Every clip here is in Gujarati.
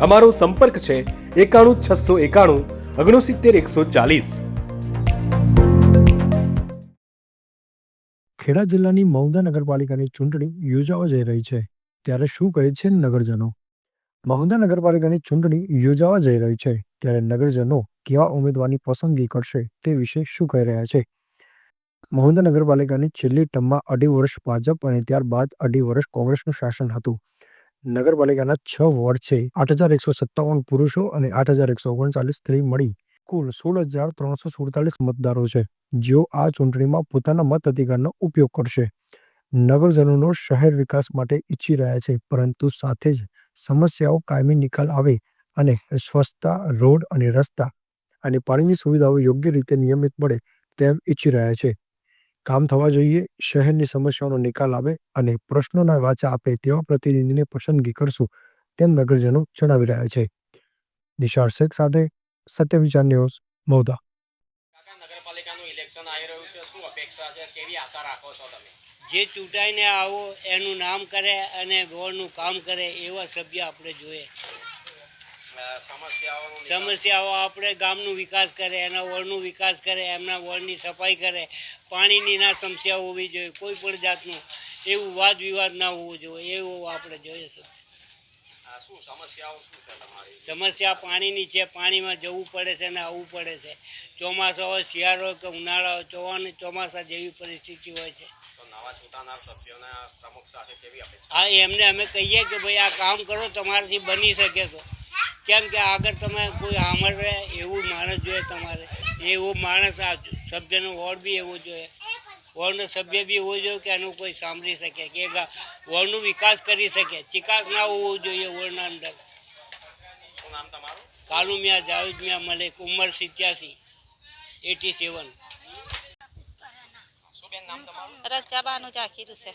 અમારો સંપર્ક છે એકાણું છસો એકાણું ઓગણસિત્તેર એકસો ચાલીસ. ખેડા જિલ્લાની મહુધા નગરપાલિકાની ચૂંટણી યોજાવા જઈ રહી છે. ત્યારે શું કહે છે નગરજનો? મહુધા નગરપાલિકાની ચૂંટણી યોજાવા જઈ રહી છે. ત્યારે નગરજનો કેવા ઉમેદવારની પસંદગી કરશે તે વિશે શું કહી રહ્યા છે? મહુધા નગરપાલિકાની છેલ્લી ટર્મમાં અઢી વર્ષ ભાજપ અને ત્યારબાદ અઢી વર્ષ કોંગ્રેસનું શાસન હતું. નગરપાલિકાના છ વોર્ડ છે. આઠ હજાર એકસો સત્તાવન પુરુષો અને આઠ હજાર એકસો ઓગણચાલીસ સ્ત્રી મળી. કુલ સોળ હજાર ત્રણસો સુડતાલીસ મતદારો છે, જેઓ આ ચૂંટણીમાં પોતાના મત અધિકારનો ઉપયોગ કરશે. નગરજનોનો શહેર વિકાસ માટે ઈચ્છી રહ્યા છે, પરંતુ સાથે જ સમસ્યાઓ કાયમી નિકાલ આવે અને સ્વચ્છતા, રોડ અને રસ્તા અને પાણીની સુવિધાઓ યોગ્ય રીતે નિયમિત મળે તેમ ઈચ્છી રહ્યા છે. કામ થવા જોઈએ શહેરની સમસ્યાઓનો નિકાલ આવે અને પ્રશ્નોના વાચા આપે તેવા પ્રતિનિધિને પસંદગી કરશું તેમ નગરજનો જણાવી રહ્યા છે. નિશાળ શેખ સાથે સત્ય વિચાર ન્યૂઝ મૌદા કાકા નગરપાલિકાનું ઇલેક્શન આવી રહ્યું છે. શું અપેક્ષા છે? કેવી આશા રાખો છો તમે? જે ચૂંટાઈને આવો એનું નામ કરે અને રોડનું કામ કરે એવા સભ્ય આપણે જોઈએ. સમસ્યાઓ આપણે ગામનું વિકાસ કરે એના વોર્ડનું વિકાસ કરે એમના વોર્ડની સફાઈ કરે પાણીની ના સમસ્યા હોવી જોઈએ કોઈ પણ જાતનું એવું વાદ વિવાદ ના હોવો જોઈએ એવું આપણે જોઈએ છે. સમસ્યાઓ સમસ્યા પાણીની છે પાણીમાં જવું પડે છે ને આવવું પડે છે. ચોમાસા હોય શિયાળો હોય કે ઉનાળા હોય ચોવાની ચોમાસા જેવી પરિસ્થિતિ હોય છે. હા એમને અમે કહીએ કે ભાઈ આ કામ કરો તમારાથી બની શકે તો કેમ કે આગળ તમે કોઈ સાંભળે એવું માણસ જોઈએ તમારે. એવો માણસ આ સભ્યનો વોર્ડ બી એવો જોઈએ. વોર્ડનો સભ્ય બી એવો જોઈએ કે એનું કોઈ સાંભળી શકે કે વોર્ડનું વિકાસ કરી શકે. ચિકાસ ના હોવો જોઈએ વોર્ડના અંદર. શું નામ તમારું? કાલુમિયા જાવેદમિયા મલેક ઉંમર સિત્યાસી એટી સેવન. નામ તમારું? રચાબાનું ચાકીરું છે.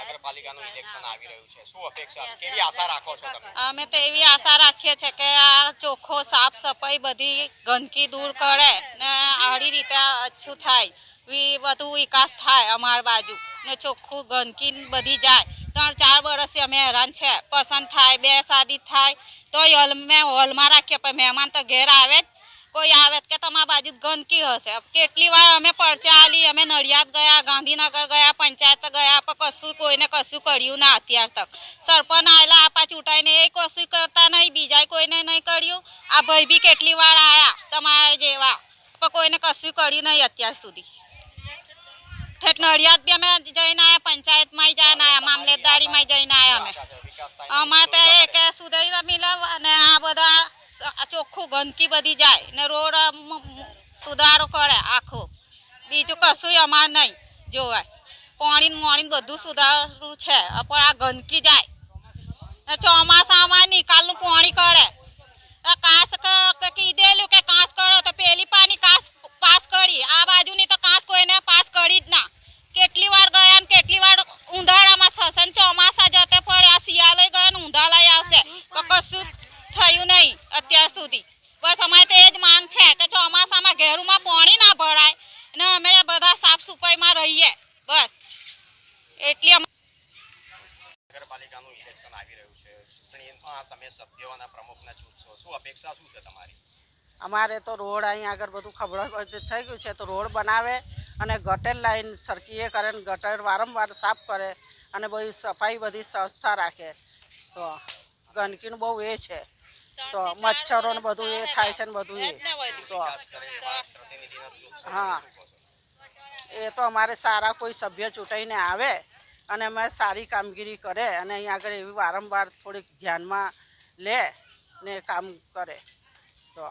નગરપાલિકાનું ઇલેક્શન આવી રહ્યું છે. શું અપેક્ષા કેવી આશા રાખો છો તમે? અમે તો એવી આશા રાખીએ છીએ કે આ ચોખ્ખો સાફ સફાઈ બધી ગંદકી દૂર કરે ને આડી રીતે અછું થાય વધુ વિકાસ થાય અમાર બાજુ ને ચોખ્ખું ગંદકી બધી જાય. ત્રણ ચાર વર્ષથી અમે હેરાન છે. પસંદ થાય બે શાદી થાય. તો હોલ મેં હોલમાં રાખીએ પણ મહેમાન તો ઘેર આવે જ કોઈ આવે કે તમારા બાજુ ગંદકી હશે. કેટલી વાર અમે પરચા આલી, અમે નડિયાદ ગયા, ગાંધીનગર ગયા, પંચાયત ગયા, પણ કશું કોઈને કશું કર્યું ના અત્યાર તક. સરપંચ આવેલા આપા ચૂંટાઈને એ કશું કરતા નહીં બીજા કોઈને નહીં કર્યું. આ ભાઈ બી કેટલી વાર આવ્યા તમારા જેવા. પણ કોઈને કશું કર્યું નહીં અત્યાર સુધી. ઠેઠ નડિયાદ બી અમે જઈને આવ્યા પંચાયતમાં જઈને આવ્યા મામલેદારીમાં જઈને આવ્યા અમે. અમારે તો કે સુધઈ મિલવ અને આ બધા ચોખ્ખું ગંદકી બધી જાય ને રોડ સુધારો કરે આખો. બીજું કશું અમાર નહીં જોવાય. પાણી મોણી બધું સુધારવું છે. પણ આ ગંદકી જાય. ચોમાસામાં નિકાલનું પાણી કરે આ કાસ ક- ક- કીધેલું કે કાસ કરો તો પેલી પાણી કાસ પાસ કરી આ બાજુની તો કાસ કોઈને પાસ કરી જ ના કેટલી વાર ગયા ને કેટલી વાર ઉંધાડામાં થશે ને ચોમાસા જતે પડે આ શિયાળે ગયા ને ઉંધાળાએ આવશે પણ કશું થયું નહીં અત્યાર સુધી બસ અમારે તો એ જ માંગ છે કે ચોમાસામાં ઘેરુમાં પાણી ના ભરાય ને અમે બધા સાફ સફાઈમાં રહીએ બસ એટલી નગરપાલિકાનું ઇલેક્શન આવી રહ્યું છે. ચૂંટણીમાં તમે સભ્યો અને પ્રમુખને ચૂંટશો. શું અપેક્ષા શું છે તમારી? અમારે તો રોડ અહીં આગળ બધું ખબડ થઈ ગયું છે તો રોડ બનાવે અને ગટર લાઈન સરખીએ કરે ને ગટર વારંવાર સાફ કરે અને બધી સફાઈ બધી સંસ્થા રાખે. તો ગંદકીનું બહુ એ છે. તો મચ્છરો ને બધું એ થાય છે ને બધું એ. તો હા. એ તો અમારે સારા કોઈ સભ્ય ચૂંટાઈને આવે અને અમે સારી કામગીરી કરે અને અહીં આગળ એવી વારંવાર થોડીક ધ્યાનમાં લે ને કામ કરે. તો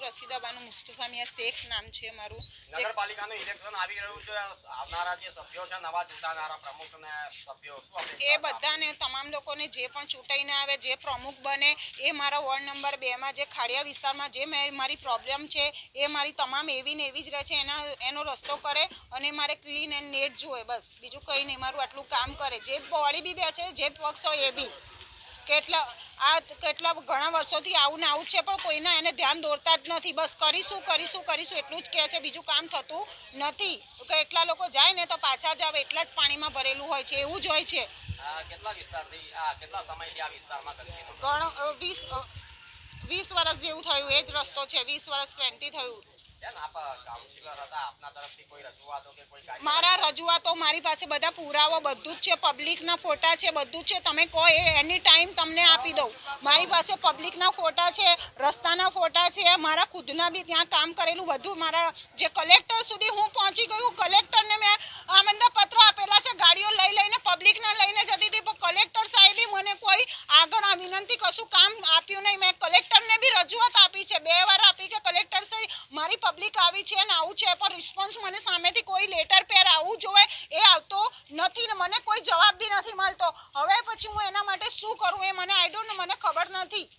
રસીદાબાનું મુસ્તુફા મિયા શેખ નામ છે મારું નગરપાલિકાનું ઇલેક્શન આવી રહ્યું છે. આવનારા જે સભ્યો છે નવા ચૂંટાનારા પ્રમુખ ને સભ્યો એ બધાને તમામ લોકોને જે પણ ચૂંટાઈને આવે જે પ્રમુખ બને એ મારા વોર્ડ નંબર બેમાં જે ખાડિયા વિસ્તારમાં જે મારી પ્રોબ્લેમ છે એ મારી તમામ એવી ને એવી જ રહે છે એના એનો રસ્તો કરે અને મારે ક્લીન એન્ડ નેટ જોવે બસ. બીજું કંઈ નહીં મારું આટલું કામ કરે. જે બોડી બી બે છે જે પક્ષ હોય એ બી. કેટલા આ કેટલા ઘણા વર્ષોથી આવું ને આવું છે પણ કોઈના એને ધ્યાન દોરતા જ નથી. બસ કરીશું કરીશું કરીશું એટલું જ કહે છે. બીજું કામ થતું નથી. કેટલા લોકો જાય ને તો પાછા જ આવે એટલા જ પાણીમાં ભરેલું હોય છે એવું જ હોય છે. ઘણો વીસ વીસ વર્ષ જેવું થયું એ જ રસ્તો છે. વીસ વર્ષ ટ્વેન્ટી થયું. કોઈ કોઈ મારા રજૂઆતો મારી પાસે બધા પુરાવો બધું જ છે, પબ્લિકના ફોટા છે, બધું જ છે. તમે કહો એની ટાઈમ તમને આપી દઉં. મારી પાસે પબ્લિકના ફોટા છે, રસ્તાના ફોટા છે, મારા ખુદના બી ત્યાં કામ કરેલું બધું. મારા જે કલેક્ટર સુધી હું પહોંચી ગયું, કલેક્ટરને મેં આમંદા પત્રો આપેલા છે, ગાડીઓ લઈ લઈને, પબ્લિકને લઈને જતી હતી. પણ કલેક્ટર સાહેબે મને કોઈ આગળ આ વિનંતી કશું કામ આપ્યું નહીં. મેં કલેક્ટરને બી રજૂઆત આપી છે બે વાર આપી કે કલેક્ટર મારી પબ્લિક આવી છે ને આવું છે, પણ રિસ્પોન્સ મને સામેથી કોઈ લેટર પેર આવું જોઈએ એ આવતો નથી ને મને કોઈ જવાબ બી નથી મળતો. હવે પછી હું એના માટે શું કરું એ મને આઈ ડોન્ટ મને ખબર નથી.